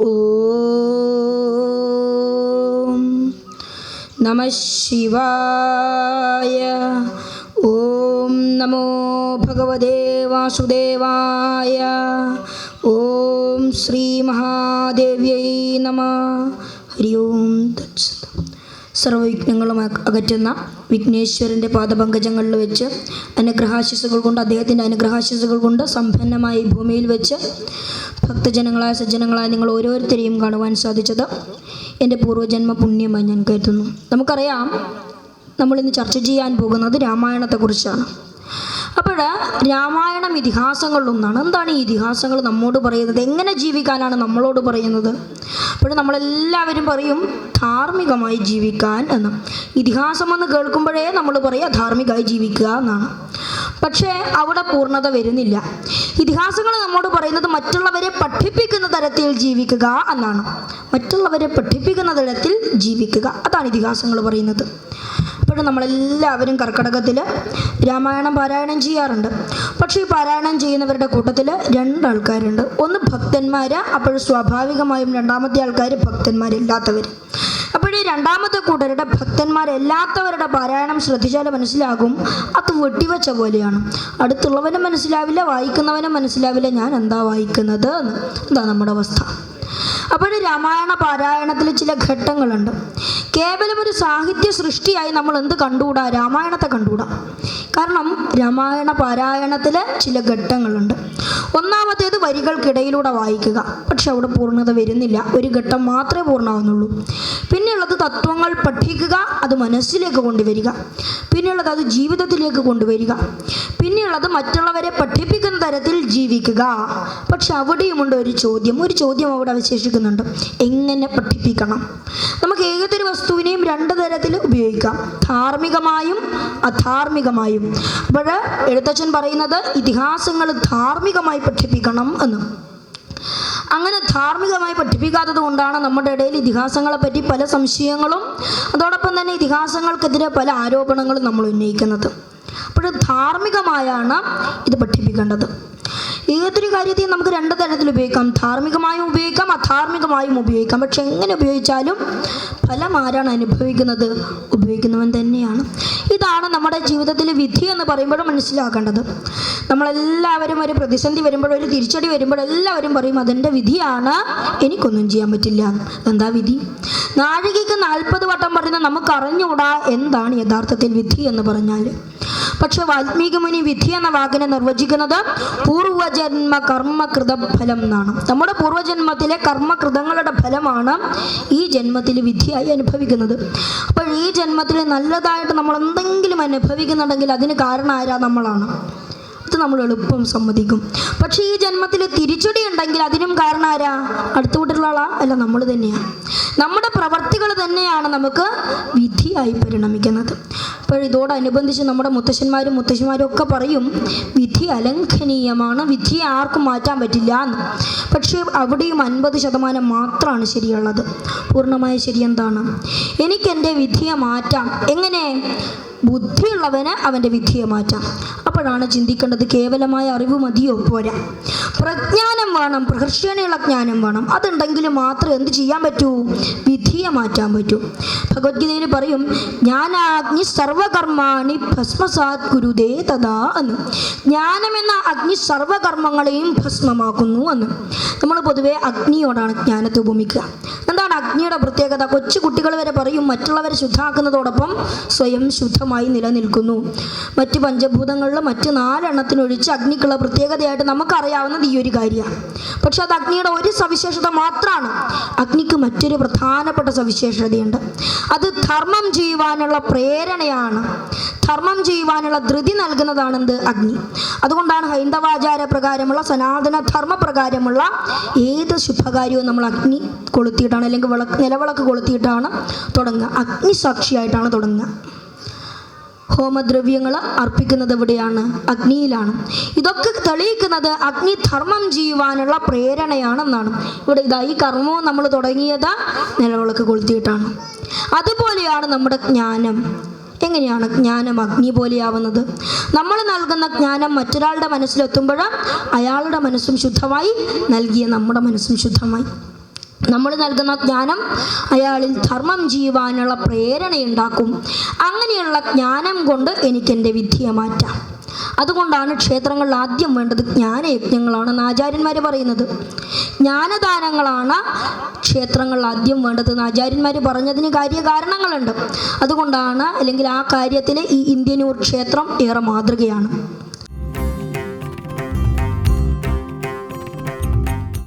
ॐ नमः शिवाय। ॐ नमो भगवते वासुदेवाय। ॐ श्रीमहादेव्यै नमः। हरि ओं तत्सत्। സർവവിഘ്നങ്ങളും അകറ്റുന്ന വിഘ്നേശ്വരന്റെ പാദപങ്കജങ്ങളിൽ വെച്ച് അനുഗ്രഹാശിസുകൾ കൊണ്ട് അദ്ദേഹത്തിന്റെ അനുഗ്രഹാശിസുകൾ കൊണ്ട് സമ്പന്നമായി ഭൂമിയിൽ വെച്ച് ഭക്തജനങ്ങളായ സജ്ജനങ്ങളായ നിങ്ങൾ ഓരോരുത്തരെയും കാണുവാൻ സാധിച്ചത് എന്റെ പൂർവജന്മ പുണ്യമായി ഞാൻ കരുതുന്നു. നമുക്കറിയാം നമ്മളിന്ന് ചർച്ച ചെയ്യാൻ പോകുന്നത് രാമായണത്തെക്കുറിച്ചാണ്. അപ്പോൾ രാമായണം ഇതിഹാസങ്ങളിലൊന്നാണ് എന്താണ് ഈ ഇതിഹാസങ്ങൾ നമ്മോട് പറയുന്നത്? എങ്ങനെ ജീവിക്കാനാണ് നമ്മളോട് പറയുന്നത്? അപ്പോൾ നമ്മളെല്ലാവരും പറയും ധാർമ്മികമായി ജീവിക്കാൻ എന്ന്. ഇതിഹാസം എന്ന് കേൾക്കുമ്പോഴേ നമ്മൾ പറയുക ധാർമ്മികമായി ജീവിക്കുക എന്നാണ്. പക്ഷേ അവിടെ പൂർണത വരുന്നില്ല. ഇതിഹാസങ്ങൾ നമ്മോട് പറയുന്നത് മറ്റുള്ളവരെ പഠിപ്പിക്കുന്ന തരത്തിൽ ജീവിക്കുക എന്നാണ്. മറ്റുള്ളവരെ പഠിപ്പിക്കുന്ന തരത്തിൽ ജീവിക്കുക. അതാണ് ഇതിഹാസങ്ങൾ പറയുന്നത്. അപ്പോൾ നമ്മളെല്ലാവരും കർക്കടകത്തിൽ രാമായണം പാരായണം ചെയ്യാറുണ്ട്. പക്ഷേ ഈ പാരായണം ചെയ്യുന്നവരുടെ കൂട്ടത്തിൽ രണ്ടാൾക്കാരുണ്ട്. ഒന്ന് ഭക്തന്മാർ അപ്പോൾ സ്വാഭാവികമായും രണ്ടാമത്തെ ആൾക്കാർ ഭക്തന്മാരില്ലാത്തവർ ഈ രണ്ടാമത്തെ കൂട്ടരുടെ ഭക്തന്മാരല്ലാത്തവരുടെ പാരായണം ശ്രദ്ധിച്ചാൽ മനസ്സിലാകും അത് വെട്ടിവെച്ച പോലെയാണ്. അടുത്തുള്ളവനും മനസ്സിലാവില്ല വായിക്കുന്നവനും മനസ്സിലാവില്ല ഞാൻ എന്താ വായിക്കുന്നത് എന്ന്. എന്താ നമ്മുടെ അവസ്ഥ. അപ്പോൾ രാമായണ പാരായണത്തിൽ ചില ഘട്ടങ്ങളുണ്ട്. കേവലം ഒരു സാഹിത്യ സൃഷ്ടിയായി നമ്മൾ എന്ത് കണ്ടുകൂടാ? രാമായണത്തെ കണ്ടുകൂടാ. കാരണം രാമായണ പാരായണത്തിൽ ചില ഘട്ടങ്ങളുണ്ട്. ഒന്നാമത്തേത് വരികൾക്കിടയിലൂടെ വായിക്കുക. പക്ഷെ അവിടെ പൂർണത വരുന്നില്ല. ഒരു ഘട്ടം മാത്രമേ പൂർണമാകുന്നുള്ളൂ പിന്നെയുള്ളത് തത്വങ്ങൾ പഠിക്കുക അത് മനസ്സിലേക്ക് കൊണ്ടുവരിക. പിന്നെയുള്ളത് അത് ജീവിതത്തിലേക്ക് കൊണ്ടുവരിക. പിന്നെയുള്ളത് മറ്റുള്ളവരെ പഠിപ്പിക്കുന്ന തരത്തിൽ ജീവിക്കുക. പക്ഷെ അവിടെയുമുണ്ട് ഒരു ചോദ്യം. ഒരു ചോദ്യം അവിടെ അവശേഷിക്കുന്നുണ്ട്. എങ്ങനെ പഠിപ്പിക്കണം? നമുക്ക് ഏതൊരു വസ്തുവിനെയും രണ്ട് തരത്തിൽ ഉപയോഗിക്കാം. ധാർമ്മികമായും അധാർമികമായും. അപ്പോൾ എഴുത്തച്ഛൻ പറയുന്നത് ഇതിഹാസങ്ങൾ ധാർമ്മികമായി പഠിപ്പിക്കണം എന്ന്. അങ്ങനെ ധാർമ്മികമായി പഠിപ്പിക്കാത്തത് കൊണ്ടാണ് നമ്മുടെ ഇടയിൽ ഇതിഹാസങ്ങളെ പറ്റി പല സംശയങ്ങളും അതോടൊപ്പം തന്നെ ഇതിഹാസങ്ങൾക്കെതിരെ പല ആരോപണങ്ങളും നമ്മൾ ഉന്നയിക്കുന്നത്. അപ്പോൾ ധാർമ്മികമായാണ് ഇത് പഠിപ്പിക്കേണ്ടത്. ഏതൊരു കാര്യത്തെയും നമുക്ക് രണ്ട് തരത്തിൽ ഉപയോഗിക്കാം. ധാർമ്മികമായും ഉപയോഗിക്കാം അധാർമികമായും ഉപയോഗിക്കാം. പക്ഷെ എങ്ങനെ ഉപയോഗിച്ചാലും ഫലം ആരാണ് അനുഭവിക്കുന്നത്? ഉപയോഗിക്കുന്നവൻ തന്നെയാണ്. ഇതാണ് നമ്മുടെ ജീവിതത്തിലെ വിധി എന്ന് പറയുമ്പോഴും മനസ്സിലാക്കേണ്ടത്. നമ്മളെല്ലാവരും ഒരു പ്രതിസന്ധി വരുമ്പോഴും ഒരു തിരിച്ചടി വരുമ്പോഴും എല്ലാവരും പറയും അതെന്റെ വിധിയാണ്. എനിക്കൊന്നും ചെയ്യാൻ പറ്റില്ല. എന്താ വിധി? നാഴികയ്ക്ക് നാൽപ്പത് വട്ടം പറയുന്ന നമുക്ക് അറിഞ്ഞുകൂടാ എന്താണ് യഥാർത്ഥത്തിൽ വിധി എന്ന് പറഞ്ഞാൽ പക്ഷെ വാൽമീകി മുനി വിധി എന്ന വാക്കിനെ നിർവചിക്കുന്നത് പൂർവജന്മ കർമ്മകൃത ഫലം എന്നാണ്. നമ്മുടെ പൂർവജന്മത്തിലെ കർമ്മകൃതങ്ങളുടെ ഫലമാണ് ഈ ജന്മത്തിൽ വിധിയായി അനുഭവിക്കുന്നത്. അപ്പോൾ ഈ ജന്മത്തിൽ നല്ലതായിട്ട് നമ്മൾ എന്തെങ്കിലും അനുഭവിക്കുന്നുണ്ടെങ്കിൽ അതിന് കാരണം ആരാ നമ്മളാണ്. അത് നമ്മൾ എളുപ്പം സമ്മതിക്കും. പക്ഷേ ഈ ജന്മത്തിൽ തിരിച്ചടി ഉണ്ടെങ്കിൽ അതിനും കാരണം ആരാ? അടുത്ത വീട്ടിലുള്ള ആളാ? അല്ല നമ്മൾ തന്നെയാണ് നമ്മുടെ പ്രവർത്തികൾ തന്നെയാണ് നമുക്ക് വിധിയായി പരിണമിക്കുന്നത്. അപ്പോൾ ഇതോടനുബന്ധിച്ച് നമ്മുടെ മുത്തശ്ശന്മാരും മുത്തശ്ശിമാരും ഒക്കെ പറയും വിധി അലംഘനീയമാണ്. വിധിയെ ആർക്കും മാറ്റാൻ പറ്റില്ല എന്ന്. പക്ഷേ അവിടെയും അൻപത് ശതമാനം മാത്രമാണ് ശരിയുള്ളത്. പൂർണമായ ശരി എന്താണ്? എനിക്കെന്റെ വിധിയെ മാറ്റാം. എങ്ങനെ? ബുദ്ധിയുള്ളവന് അവന്റെ വിധിയെ മാറ്റാം. അപ്പോഴാണ് ചിന്തിക്കേണ്ടത് കേവലമായ അറിവ് മതിയോ? പോരാ. പ്രജ്ഞാനം വേണം പ്രഹർഷണയുള്ള ജ്ഞാനം വേണം. അതുണ്ടെങ്കിൽ മാത്രം എന്ത് ചെയ്യാൻ പറ്റൂ? വിധിയെ മാറ്റാൻ പറ്റൂ. ഭഗവത്ഗീതയിൽ പറയും ജ്ഞാനാഗ്നി സർവകർമാണി ഭസ്മസാത് ഗുരുദേ തഥാ എന്ന്. ജ്ഞാനം എന്ന അഗ്നി സർവകർമ്മങ്ങളെയും ഭസ്മമാക്കുന്നു എന്ന്. നമ്മൾ പൊതുവെ അഗ്നിയോടാണ് ജ്ഞാനത്തെ ഉപമിക്കുക. എന്താണ് പ്രത്യേകത കൊച്ചു കുട്ടികൾ വരെ പറയും മറ്റുള്ളവരെ ശുദ്ധാക്കുന്നതോടൊപ്പം സ്വയം ശുദ്ധമായി നിലനിൽക്കുന്നു. മറ്റ് പഞ്ചഭൂതങ്ങളിലും മറ്റ് നാലെണ്ണത്തിനൊഴിച്ച് അഗ്നിക്കുള്ള പ്രത്യേകതയായിട്ട് നമുക്കറിയാവുന്നത് ഈ ഒരു കാര്യമാണ്. പക്ഷെ അത് അഗ്നിയുടെ ഒരു സവിശേഷത മാത്രമാണ്. അഗ്നിക്ക് മറ്റൊരു പ്രധാനപ്പെട്ട സവിശേഷതയുണ്ട്. അത് ധർമ്മം ചെയ്യുവാനുള്ള പ്രേരണയാണ്. ധർമ്മം ചെയ്യുവാനുള്ള ധൃതി നൽകുന്നതാണെന്ത്? അഗ്നി. അതുകൊണ്ടാണ് ഹൈന്ദവാചാര പ്രകാരമുള്ള സനാതന ധർമ്മ പ്രകാരമുള്ള ഏത് ശുഭകാര്യവും നമ്മൾ അഗ്നി കൊളുത്തിയിട്ടാണ് അല്ലെങ്കിൽ വിളക്ക് നിലവിളക്ക് കൊളുത്തിയിട്ടാണ് തുടങ്ങുക. അഗ്നി സാക്ഷിയായിട്ടാണ് തുടങ്ങുക. ഹോമദ്രവ്യങ്ങൾ അർപ്പിക്കുന്നത് എവിടെയാണ്? അഗ്നിയിലാണ്. ഇതൊക്കെ തെളിയിക്കുന്നത് അഗ്നി ധർമ്മം ചെയ്യുവാനുള്ള പ്രേരണയാണെന്നാണ്. ഇവിടെ ഇതാ ഈ കർമ്മവും നമ്മൾ തുടങ്ങിയത് നിലവിളക്ക് കൊളുത്തിയിട്ടാണ്. അതുപോലെയാണ് നമ്മുടെ ജ്ഞാനം. എങ്ങനെയാണ് ജ്ഞാനം അഗ്നി പോലെയാവുന്നത്? നമ്മൾ നൽകുന്ന ജ്ഞാനം മറ്റൊരാളുടെ മനസ്സിലെത്തുമ്പോൾ അയാളുടെ മനസ്സും ശുദ്ധമായി നൽകിയ നമ്മുടെ മനസ്സും ശുദ്ധമായി. നമ്മൾ നൽകുന്ന ജ്ഞാനം അയാളിൽ ധർമ്മം ചെയ്യുവാനുള്ള പ്രേരണയുണ്ടാക്കും. അങ്ങനെയുള്ള ജ്ഞാനം കൊണ്ട് എനിക്ക് എന്റെ വിദ്യയെ മാറ്റാം. അതുകൊണ്ടാണ് ക്ഷേത്രങ്ങളിൽ ആദ്യം വേണ്ടത് ജ്ഞാനയജ്ഞങ്ങളാണെന്ന് ആചാര്യന്മാർ പറയുന്നത്. ജ്ഞാനദാനങ്ങളാണ് ക്ഷേത്രങ്ങളിൽ ആദ്യം വേണ്ടതെന്ന് ആചാര്യന്മാർ പറഞ്ഞതിന് കാര്യ കാരണങ്ങളുണ്ട്. അതുകൊണ്ടാണ് അല്ലെങ്കിൽ ആ കാര്യത്തിൽ ഈ ഇന്ത്യനൂർ ക്ഷേത്രം ഏറെ മാതൃകയാണ്.